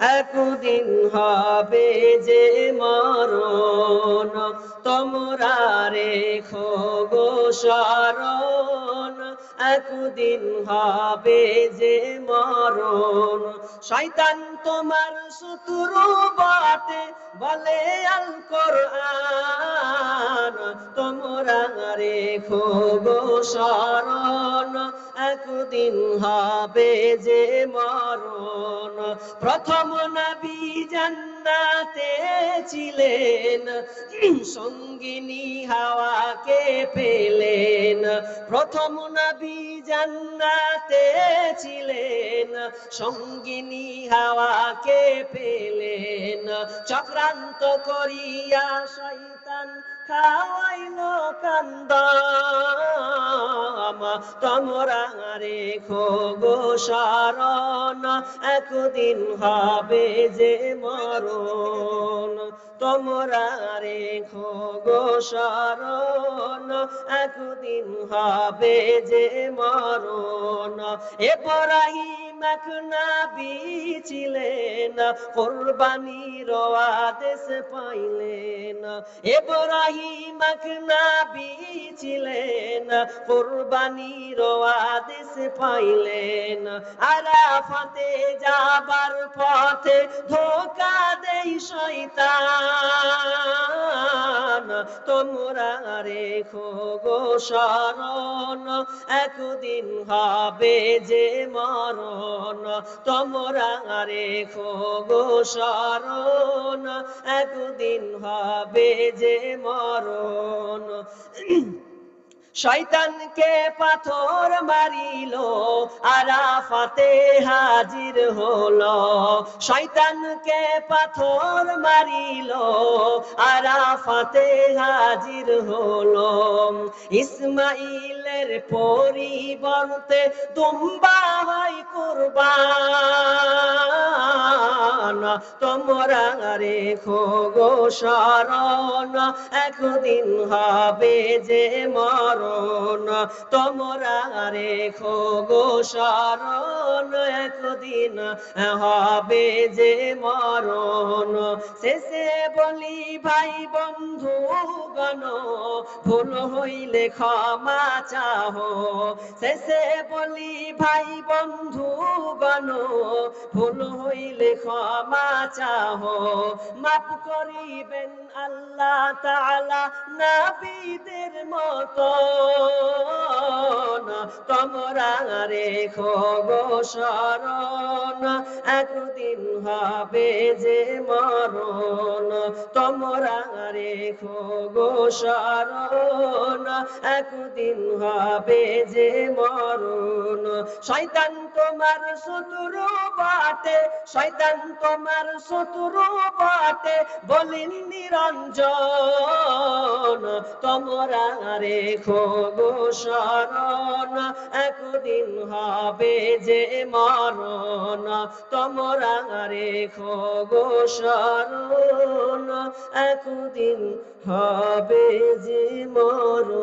একদিন হবে যে মরণ, তোমরা রেখো গো শরণ। একদিন হবে যে মরণ, শয়তান তোমার শত্রু বাটে বলে আল কোরআন তোমরা রেখো গো শরণ একদিন হবে যে মরণ? প্রথম নবী জান্নাতে ছিলেন, সঙ্গিনী হাওয়াকে পেলেন। প্রথম নবী জান্নাতে ছিলেন, সঙ্গিনী হাওয়াকে পেলেন। চক্রান্ত করিয়া শৈতান খাওয়াইল কান্দাম তোমরা রেখো গো শরণ একদিন হবে যে মরণ। তোমরা রেখো গো শরণ একদিন হবে যে মরণ। এব্রাহিম এক নবী ছিলেন, কোরবানির আদেশ পাইলেন। এব্রাহিম এক নবী ছিলেন, কোরবানির আদেশ পাইলেন। আরাফাতে যাবার পথে ধোকা দেই শয়তান। তোমরা রেখো গো শরণ। একদিন হবে যে মরণ, তোমরা রেখো গো শরণ। একদিন হবে যে মরণ। শয়তানকে পাথর মারিল, আরাফাতে হাজির হলো। শয়তানকে পাথর মারিল, আরাফাতে হাজির হলো। ইসমাইলের পরিবর্তে দুম্বা হয় কুরবান। তোমরা রেখো গো শরণ, একদিন হবে যে মরণ। তোমরা রেখো গো শরণ, একদিন হবে যে মরণ। শেষে বলি, ভাই বন্ধু গণ, ভুল হইলে ক্ষমা চাহ শেষে বলি, ভাই বন্ধু গণ, ভুল হইলে ক্ষমা চাহ মাফ করিবেন আল্লাহ তাআলা নাবিদের মতো। তোমরা রেখো গো শরণ। একদিন হবে যে মরণ। তোমরা রেখো গো শরণ। একদিন হবে যে মরণ। শয়তান তোমার শত্রু বাটে, শয়তান তোমার শত্রু বাটে বলিন নিরঞ্জন, তোমরা রেখো গো শরণ, একদিন হবে যে মরণ, তোমরা রেখো গো শরণ, একদিন হবে যে মরণ।